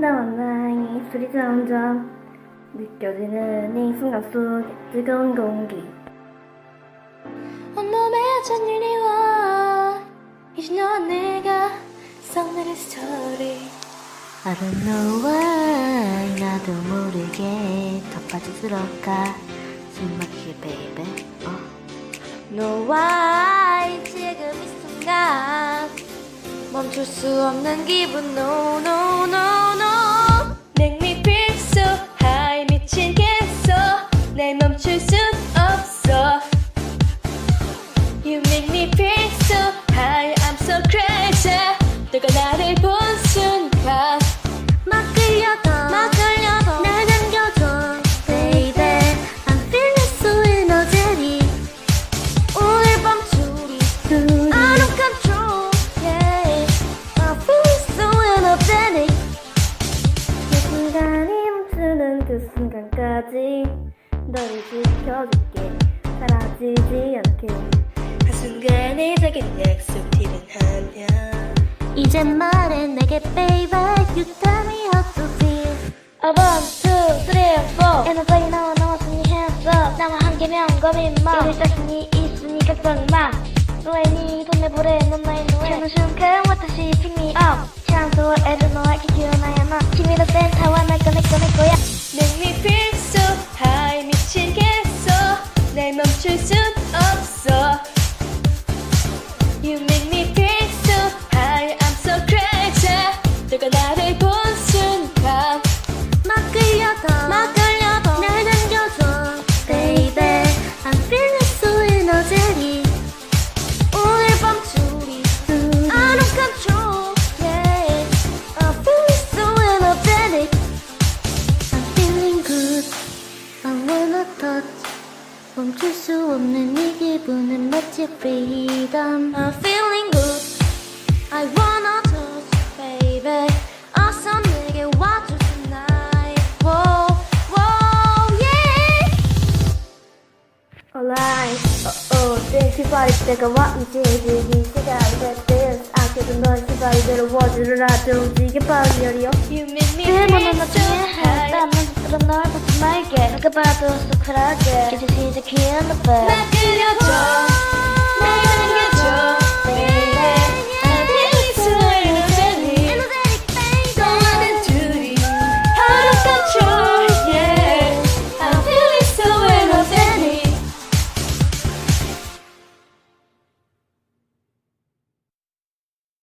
나의 입술이 점점 느껴지는 이 순간 속에 뜨거운 공기. 온몸에 전율이 와. 이제 너와 내가 썩내린 스토리. I don't know why 나도 모르게 더 빠져들어가. 숨막히게 baby 어. 너와 지금 이 순간 멈출 수 없는 기분. No no no no You make me feel so high I'm so crazy 너가 나를 본 순간 막 끌려도 막 끌려도 날 남겨줘 baby I'm feeling so energetic 오늘 밤 둘이 I don't control yeah I'm feeling so energetic 그 순간이 멈추는 그 순간까지 너를 지켜줄게 사라지지 않게 작은 약속 티는 하냐 이제 말해 내게 baby You tell me how to feel. A one, two, three, four. 에너지 나와 나왔으니 hands up 나와 함께면 고민마 이를 자신이 있으니 걱정마 너의 볼에 넌 나의 노래. 찾는 순간 왔다시 pick me up. 꺼내 꺼내 거야 너가 나를 본 순간 막 끌려도 막 끌려도 날 남겨줘 baby I'm feeling so energetic 오늘 밤 둘이 둘이 I don't control yeah I'm feeling so energetic I'm feeling good I wanna touch 멈출 수 없는 이 기분은 마치 freedom I'm feeling good I wanna Alright, oh oh, 댄스 바리 때가 왔는지 즐긴 시간이 됐대 아껴둔 널 시바리대로 워즈를 아주 움직여 파이어리어 You make me 그만 feel 나 so 중에 high 땀 들어 널 보지 말게 누가 봐도 쑥하게 이제 시작해 너날 끌려줘